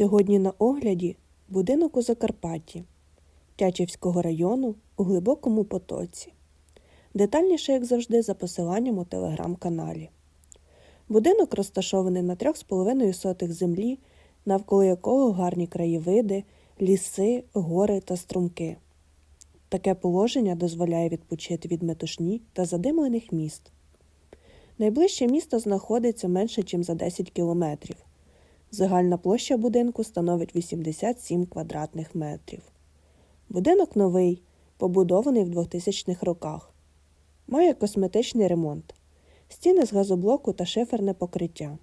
Сьогодні на огляді будинок у Закарпатті Тячівського району у глибокому потоці. Детальніше, як завжди, за посиланням у телеграм-каналі. Будинок розташований на 3,5 сотих землі, навколо якого гарні краєвиди, ліси, гори та струмки. Таке положення дозволяє відпочити від метушні та задимлених міст. Найближче місто знаходиться менше, ніж за 10 кілометрів. Загальна площа будинку становить 87 квадратних метрів. Будинок новий, побудований в 2000-х роках. Має косметичний ремонт, стіни з газоблоку та шиферне покриття.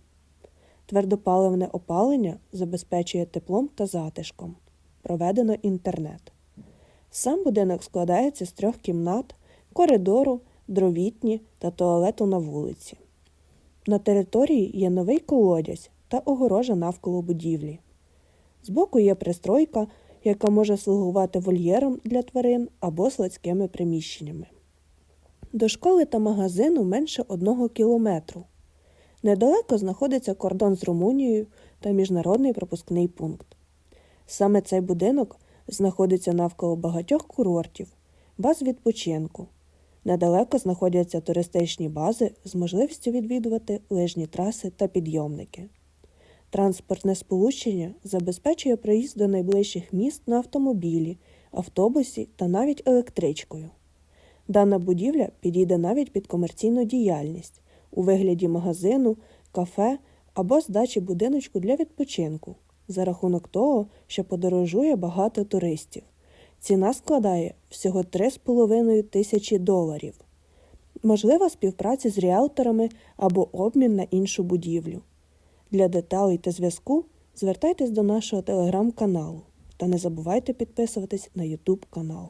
Твердопаливне опалення забезпечує теплом та затишком. Проведено інтернет. Сам будинок складається з трьох кімнат, коридору, дровітні та туалету на вулиці. На території є новий колодязь та огорожа навколо будівлі. Збоку є пристройка, яка може слугувати вольєром для тварин або складськими приміщеннями. До школи та магазину менше одного кілометру. Недалеко знаходиться кордон з Румунією та міжнародний пропускний пункт. Саме цей будинок знаходиться навколо багатьох курортів, баз відпочинку. Недалеко знаходяться туристичні бази з можливістю відвідувати лижні траси та підйомники. Транспортне сполучення забезпечує проїзд до найближчих міст на автомобілі, автобусі та навіть електричкою. Дана будівля підійде навіть під комерційну діяльність у вигляді магазину, кафе або здачі будиночку для відпочинку за рахунок того, що подорожує багато туристів. Ціна складає всього 3,5 тисячі доларів. Можлива співпраця з ріелторами або обмін на іншу будівлю. Для деталей та зв'язку звертайтесь до нашого телеграм-каналу та не забувайте підписуватись на YouTube канал.